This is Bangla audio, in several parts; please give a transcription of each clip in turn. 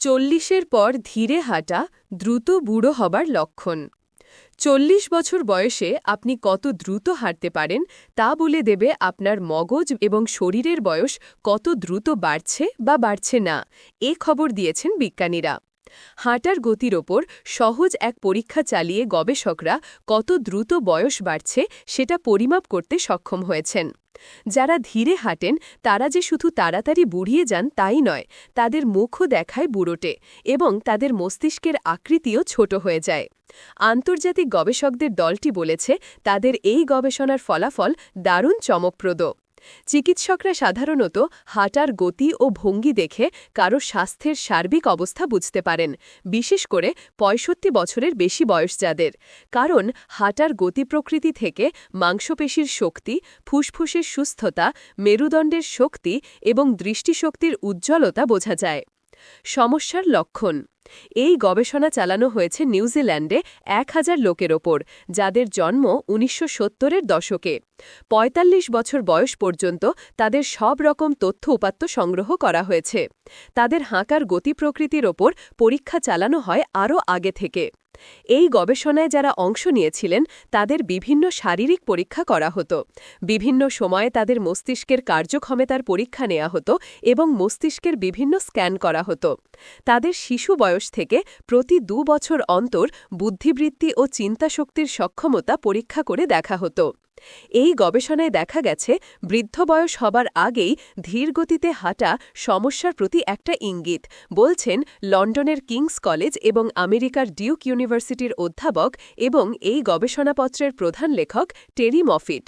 চল্লিশের পর ধীরে হাঁটা দ্রুত বুড়ো হবার লক্ষণ। চল্লিশ বছর বয়সে আপনি কত দ্রুত হাঁটতে পারেন তা বলে দেবে আপনার মগজ এবং শরীরের বয়স কত দ্রুত বাড়ছে বা বাড়ছে না, এ খবর দিয়েছেন বিজ্ঞানীরা। হাঁটার গতির ওপর সহজ এক পরীক্ষা চালিয়ে গবেষকরা কত দ্রুত বয়স বাড়ছে সেটা পরিমাপ করতে সক্ষম হয়েছেন। যারা ধীরে হাঁটেন, তারা যে শুধু তাড়াতাড়ি বুড়িয়ে যান তাই নয়, তাদের মুখও দেখায় বুড়োটে এবং তাদের মস্তিষ্কের আকৃতিও ছোট হয়ে যায়। আন্তর্জাতিক গবেষকদের দলটি বলেছে, তাদের এই গবেষণার ফলাফল দারুণ চমকপ্রদ। চিকিৎসকরা সাধারণত হাঁটার গতি ও ভঙ্গি দেখে কারও স্বাস্থ্যের সার্বিক অবস্থা বুঝতে পারেন, বিশেষ করে পঁয়ষট্টি বছরের বেশি বয়স যাদের। কারণ, হাঁটার গতি প্রকৃতি থেকে মাংসপেশির শক্তি, ফুসফুসের সুস্থতা, মেরুদণ্ডের শক্তি এবং দৃষ্টিশক্তির উজ্জ্বলতা বোঝা যায়। সমস্যার লক্ষণ। এই গবেষণা চালানো হয়েছে নিউজিল্যান্ডে এক হাজার লোকের ওপর, যাদের জন্ম উনিশশো সত্তরের দশকে। ৪৫ বছর বয়স পর্যন্ত তাদের সব রকম তথ্য উপাত্ত সংগ্রহ করা হয়েছে। তাদের হাঁকার গতি প্রকৃতির ওপর পরীক্ষা চালানো হয় আরও আগে থেকে। এই গবেষণায় যারা অংশ নিয়েছিলেন, তাদের বিভিন্ন শারীরিক পরীক্ষা করা হতো। বিভিন্ন সময়ে তাদের মস্তিষ্কের কার্যক্ষমতার পরীক্ষা নেওয়া হতো এবং মস্তিষ্কের বিভিন্ন স্ক্যান করা হতো। তাদের শিশু বয়স থেকে প্রতি দু বছর অন্তর বুদ্ধিবৃত্তি ও চিন্তাশক্তির সক্ষমতা পরীক্ষা করে দেখা হতো। এই গবেষণায় দেখা গেছে, বৃদ্ধ বয়স হবার আগেই ধীর গতিতে হাঁটা সমস্যার প্রতি একটা ইঙ্গিত। বলছেন, লন্ডনের কিংস কলেজ এবং আমেরিকার ডিউক ইউনিভার্সিটির অধ্যাপক এবং এই গবেষণাপত্রের প্রধান লেখক টেরি মফিট।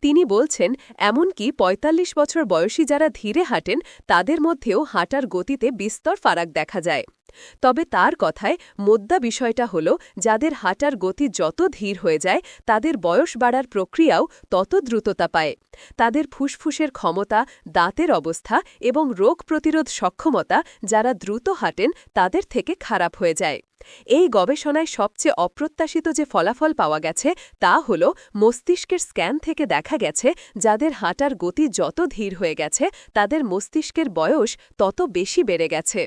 তিনি বলছেন, এমনকি ৪৫ বছর বয়সী যারা ধীরে হাঁটেন, তাদের মধ্যেও হাঁটার গতিতে বিস্তর ফারাক দেখা যায়। তবে তার কথায় মোদ্দা বিষয়টা হল, যাদের হাঁটার গতি যত ধীর হয়ে যায়, তাদের বয়স বাড়ার প্রক্রিয়াও তত দ্রুততা পায়। তাদের ফুসফুসের ক্ষমতা, দাঁতের অবস্থা এবং রোগ প্রতিরোধ সক্ষমতা যারা দ্রুত হাঁটেন, তাদের থেকে খারাপ হয়ে যায়। এই গবেষণায় সবচেয়ে অপ্রত্যাশিত যে ফলাফল পাওয়া গেছে, তা হল মস্তিষ্কের স্ক্যান থেকে দেখা গেছে, যাদের হাঁটার গতি যত ধীর হয়ে গেছে, তাদের মস্তিষ্কের বয়স তত বেশি বেড়ে গেছে।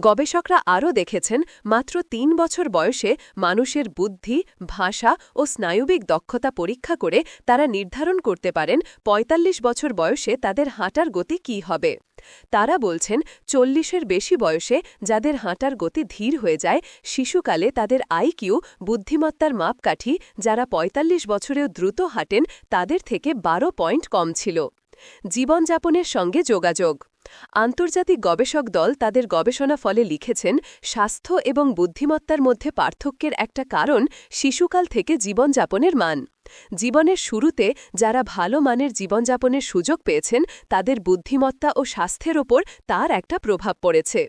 গবেষকরা আরও দেখেছেন, মাত্র তিন বছর বয়সে মানুষের বুদ্ধি, ভাষা ও স্নায়ুবিক দক্ষতা পরীক্ষা করে তারা নির্ধারণ করতে পারেন ৪৫ বছর বয়সে তাদের হাঁটার গতি কী হবে। তারা বলছেন, চল্লিশের বেশি বয়সে যাদের হাঁটার গতি ধীর হয়ে যায়, শিশুকালে তাদের আইকিউ বুদ্ধিমত্তার মাপকাঠি, যারা ৪৫ বছরেও দ্রুত হাঁটেন, তাদের থেকে বারো পয়েন্ট কম ছিল। জীবনযাপনের সঙ্গে যোগাযোগ। আন্তর্জাতিক গবেষক দল তাদের গবেষণা ফলে লিখেছেন, স্বাস্থ্য এবং বুদ্ধিমত্তার মধ্যে পার্থক্যের একটা কারণ শিশুকাল থেকে জীবনযাপনের মান। জীবনের শুরুতে যারা ভালো মানের জীবনযাপনের সুযোগ পেয়েছেন, তাদের বুদ্ধিমত্তা ও স্বাস্থ্যের ওপর তার একটা প্রভাব পড়েছে।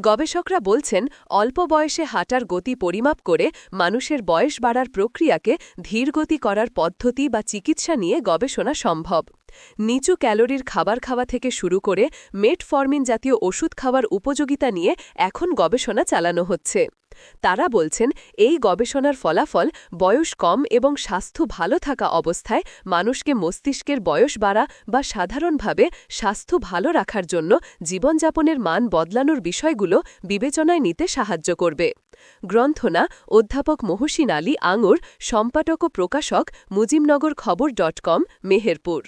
গবেষকরা বলছেন, অল্প বয়সে হাঁটার গতি পরিমাপ করে মানুষের বয়স বাড়ার প্রক্রিয়াকে ধীরগতি করার পদ্ধতি বা চিকিৎসা নিয়ে গবেষণা সম্ভব। নিচু ক্যালোরির খাবার খাওয়া থেকে শুরু করে মেটফর্মিন জাতীয় ওষুধ খাওয়ার উপযোগিতা নিয়ে এখন গবেষণা চালানো হচ্ছে। তারা বলছেন, এই গবেষণার ফলাফল বয়স কম এবং স্বাস্থ্য ভালো থাকা অবস্থায় মানুষকে মস্তিষ্কের বয়স বাড়া বা সাধারণভাবে স্বাস্থ্য ভালো রাখার জন্য জীবনযাপনের মান বদলানোর বিষয়গুলো বিবেচনায় নিতে সাহায্য করবে। গ্রন্থনা, অধ্যাপক মহসিন আলী আঙুর, সম্পাদক ও প্রকাশক মুজিমনগর খবর ডট কম, মেহেরপুর।